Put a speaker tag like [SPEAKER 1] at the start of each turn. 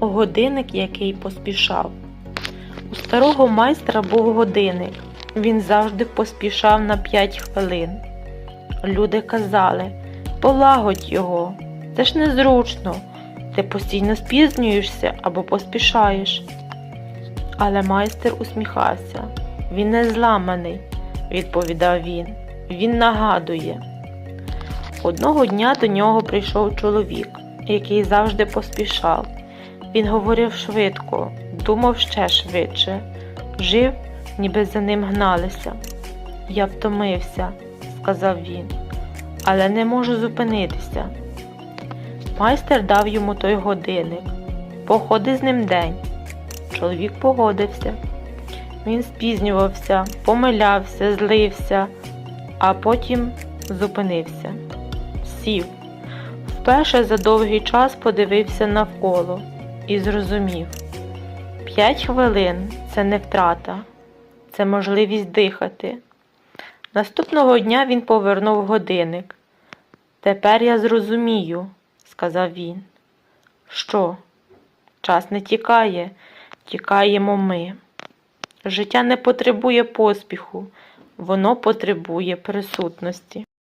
[SPEAKER 1] Годинник, який поспішав. У старого майстра був годинник. Він завжди поспішав на 5 хвилин. Люди казали: полагодь його, це ж незручно. Ти постійно спізнюєшся або поспішаєш. Але майстер усміхався. Він не зламаний, відповідав він. Він нагадує. Одного дня до нього прийшов чоловік, який завжди поспішав. Він говорив швидко, думав ще швидше, жив, ніби за ним гналися. Я втомився, сказав він, але не можу зупинитися. Майстер дав йому той годинник. Походи з ним день. Чоловік погодився. Він спізнювався, помилявся, злився, а потім зупинився. Сів. Вперше за довгий час подивився навколо і зрозумів. П'ять хвилин це не втрата, це можливість дихати. Наступного дня він повернув годинник. Тепер я зрозумію, сказав він. Що? Час не тікає, тікаємо ми. Життя не потребує поспіху, воно потребує присутності.